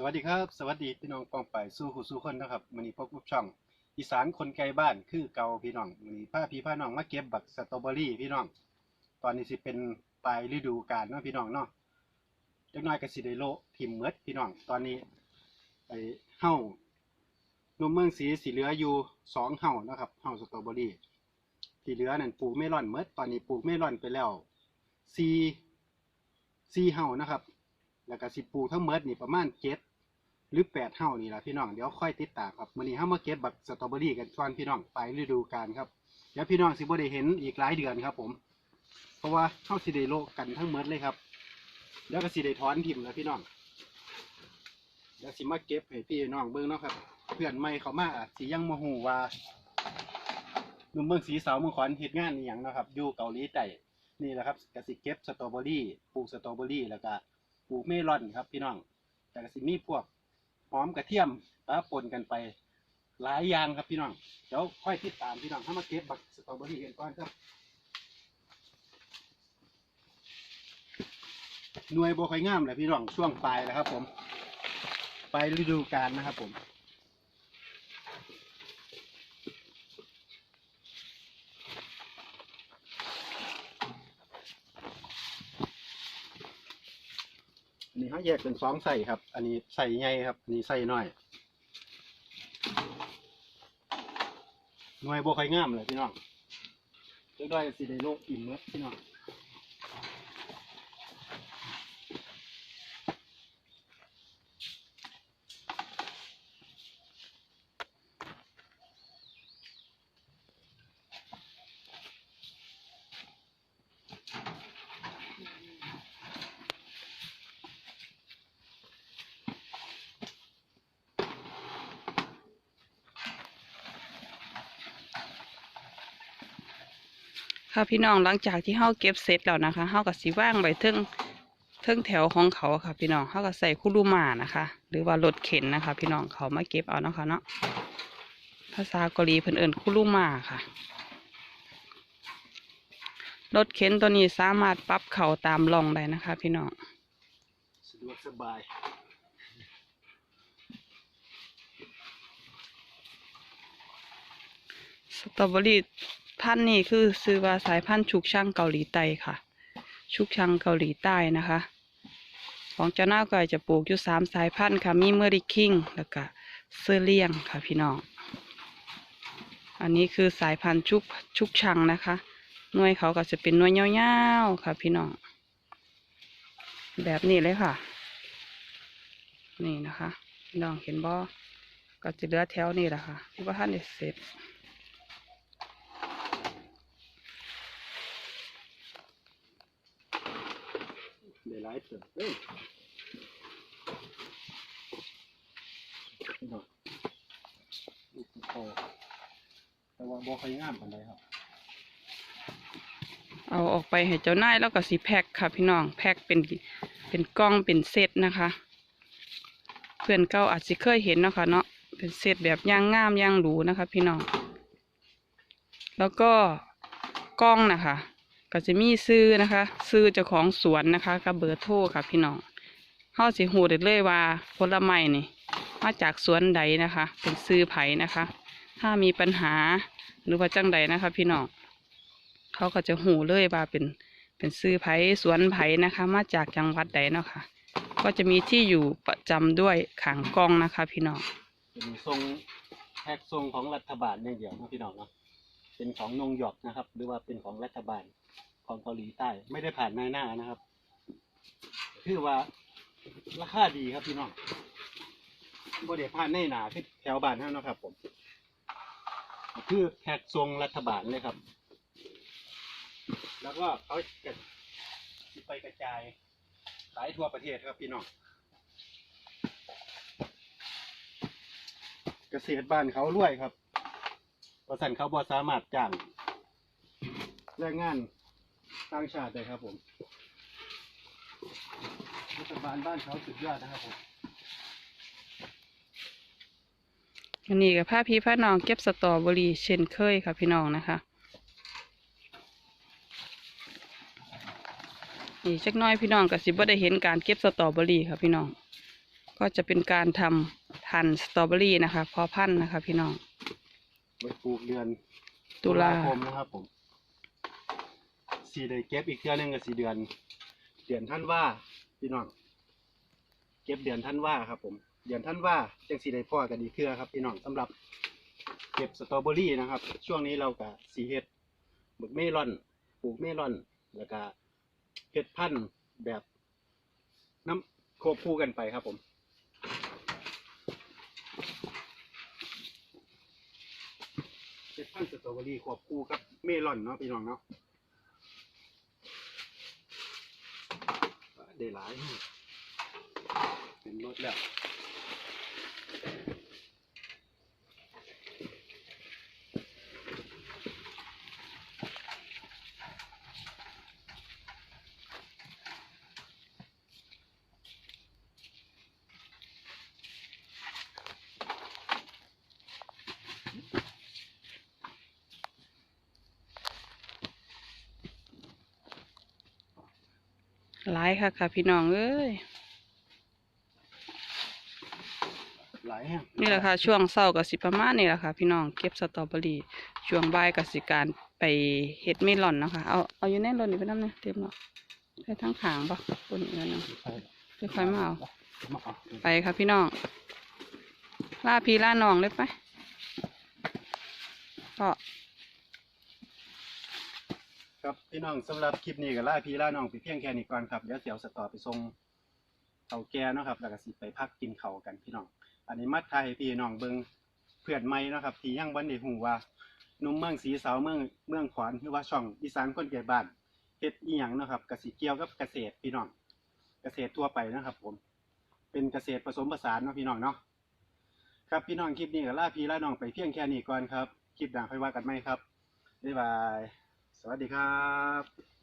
สวัสดีครับ สวัสดีพี่น้องปองไปสู้หูสู้คนนะครับมื้อนี้พบกับช่อง อีสานคนไกลบ้านคือเกาพี่น้องมื้อนี้พาพี่พาน้องมาเก็บบักสตรอเบอรี่พี่น้อง ตอนนี้สิเป็นปลายฤดูกาลเนาะพี่น้องเนาะจักน่อยก็สิไดโลทิ่มเมดพี่น้อง ตอนนี้ไอ้เฮานมเมืองสีสิเหลืออยู่สองเฮานะครับเฮาสตรอเบอรี่ที่เหลือนั่นปลูกเมลอนเมดตอนนี้ปลูกเมลอนไปแล้วสี่สี่เฮานะครับ แล้วก็สิปลูกทั้งเมดนี่ประมาณเจ็ด หรือแปดเท่านี่แหละพี่น้องเดี๋ยวค่อยติดตามครับมื้อนี้เฮามาเก็บบักสตรอเบอรี่กันก่อนพี่น้องไปฤดูกาลครับเดี๋ยวพี่น้องสิบ่ได้เห็นอีกหลายเดือนครับ ผม เพราะว่าเฮาสิได้โลกกันทั้งเมดเลยครับเดี๋ยวก็สิได้ถอนทิมแล้วพี่น้องเดี๋ยวสิมาเก็บให้พี่น้องเบิ่งเนาะครับ เพื่อนใหม่เขามาอาจสิยังบ่ฮู้ว่าหนุ่มเมืองสีเสาเมืองขอนเฮ็ดงานอีหยังนะครับอยู่เกาหลีใต้นี่แหละครับกสิเก็บสตรอเบอรี่ปลูกสตรอเบอรี่แล้วก็ปลูกเมลอนครับ พี่น้องแต่กสิมีพวก หอมกระเทียมปะปนกันไป หลายอย่างครับพี่น้อง เดี๋ยวค่อยติดตามพี่น้องถ้ามาเก็บบักสตรอเบอรี่กันก่อนครับ หน่วยโบค่อยงามเลยพี่น้องช่วงปลายแล้วครับ ผม ไปฤดูกาลนะครับผม นี้เขาแยกเป็นสองใส่ครับ อันนี้ใส่ใหญ่ครับ อันนี้ใส่น้อย หน่วยโบค่อยงามเลยพี่น้องเรียกได้สิได้โลกอิ่มเมื่อพี่น้อง ค่ะพี่น้องหลังจากที่เฮาเก็บเสร็จแล้วนะคะเฮาก็สิว่างไว้เทิงเทิงแถวของเขาค่ะ พี่น้องเฮาก็ใส่คุรุมานะคะ หรือว่ารถเข็นนะคะ พี่น้องเขามาเก็บเอาเนาะคะเนาะภาษาเกาหลีเพิ่นเอิ้นคุรุมาค่ะรถเข็นตัวนี้สามารถปรับเขาตามร่องได้นะคะ พี่น้องสะดวกสบายสตรอเบอรี่ พันธุ์นี้คือซื้อว่าสายพันธุ์ชุกช่างเกาหลีใต้ค่ะ ชุกช่างเกาหลีใต้นะคะ ของเจ้าหน้าก็จะปลูกอยู่สามสายพันธุ์ค่ะ มีเมอริคิงแล้วก็เซอร์เลียงค่ะพี่น้อง อันนี้คือสายพันธุ์ชุกชุกช่างนะคะหน่วยเขาก็จะเป็นหน่วยยาวๆค่ะพี่น้อง แบบนี้เลยค่ะ นี่นะคะ น้องเห็นบ่ก็จะเหลือแถวนี้แหละค่ะที่ว่าท่านเสร็จ หลายเติบเอ้ยพี่น้องลูกโตแต่ว่าบ่ค่อยงามปานใดครับเอาออกไปให้เจ้านายแล้วก็สีแพ็คค่ะ พี่น้องแพ็คเป็นเป็นกล้องเป็นเซตนะคะ เพื่อนเก่าอาจจะเคยเห็นเนาะค่ะเนาะเป็นเซตแบบย่างงามย่างหรูนะคะ พี่น้องแล้วก็กล้องนะคะ ก็จะมีซื้อนะคะซื้อเจ้าของสวนนะคะกับเบอร์โทรค่ะพี่น้องเฮาสิฮู้ได้เลยว่าผลไม้นี่มาจากสวนใดนะคะ เป็นซื้อไผ่นะคะ ถ้ามีปัญหาหรือว่าจังใดนะคะ พี่น้องเขาก็จะหูเลยว่าเป็นเป็นซื้อไผ่สวนไผ่นะคะ มาจากจังหวัดใดเนาะค่ะ ก็จะมีที่อยู่ประจำด้วยขางกล้องนะคะ พี่น้องเป็นทรงแพ็กทรงของรัฐบาลอย่างเดียวนะพี่น้องเนาะเป็นของนงหยอกนะครับ หรือว่าเป็นของรัฐบาล ของเกาหลีใต้ ไม่ได้ผ่านนายหน้านะครับ คือว่าราคาดีครับพี่น้องบ่ได้ผ่านในหนาคือแถวบ้านเฮานะครับ ผม คือแพ็กทรงรัฐบาลเลยครับ แล้วก็เขาจะไปกระจายขายทั่วประเทศครับพี่น้องเกษตรบ้านเขารวยครับบริษัทเขาบอสามารถจ้างแรงงาน ต่างชาติได้ครับผมรัฐบาลบ้านเขาสุดยอดนะครับผมอันนี้กับผ้าพี่ผ้าน้องเก็บสตรอเบอรี่เช่นเคยค่ะพี่น้องนะคะอีกจักหน้อยพี่น้องก็สิบ่ได้เห็นการเก็บสตรอเบอรี่ค่ะพี่น้อง ก็จะเป็นการทำพันธุ์สตรอเบอรี่นะคะเพอพันธุ์นะคะ พี่น้องไว้ปลูกเดือนตุลาคมนะครับผม สีได้เก็บอีกเทื่อหนึงก็สีเดือน เดือนท่านว่าพี่น้อง เก็บเดือนท่านว่าครับ ผม เดือนท่านว่าจังสีได้พ่อกันอีกเทื่อครับพี่น้องสำหรับ เก็บสตรอเบอรี่นะครับ ช่วงนี้เราก็สีเฮ็ดบึกเมลอน ปลูกเมลอน แล้วก็เฮ็ดพันธุ์แบบน้ำควบคู่กันไปครับผมเฮ็ดพันธุ์สตรอเบอรี่ควบคู่กับเมลอนเนาะพี่น้องเนาะ ได้หลาย เป็นรถแล้ว หลายค่ะค่ะพี่น้องเอ้ยหลายแห่งนี่แหละค่ะ ช่วงเช้ากับสิประมาณนี่แหละค่ะ พี่น้องเก็บสตรอเบอรี่ช่วงบ่ายกับสิการไปเฮ็ดเมลอนเนาะคะเอาเอาอยู่ในรถนี่ไปน้ำเนี่ยเต็มเนาะไปทั้งขางปะบนนี้เนาะไปค่อยๆมาเอามาเอาไปค่ะพี่น้องล่าพี่ล่าน้องเลยไปก็ ครับพี่น้องสำหรับคลิปนี้ก็ล่าพี่ล่าน้องไปเพียงแค่นี้ก่อนครับเดี๋ยวเสียวสตอไปส่งเขาแก่เนาะครับแล้วก็สิไปพักกินเขากันพี่น้อง อันนี้มัดไทยพี่น้องเบิงเพื่อนใหม่นะครับ ที่ยังบ่ได้ฮู้ว่าหนุ่มเมืองสีเสาเมืองเมืองขวานหรือว่าช่องอีสานคนเกิดบ้านเฮ็ดอีหยังนะครับกสิเกี่ยวกับเกษตรพี่น้อง เกษตรทั่วไปนะครับ ผม เป็นเกษตรผสมผสานเนาะพี่น้องเนาะครับพี่น้องคลิปนี้ก็ล่าพี่ล่าน้องไปเพียงแค่นี้ก่อนครับคลิปหน้าค่อยว่ากันใหมครับบ๊ายบาย สวัสดีครับ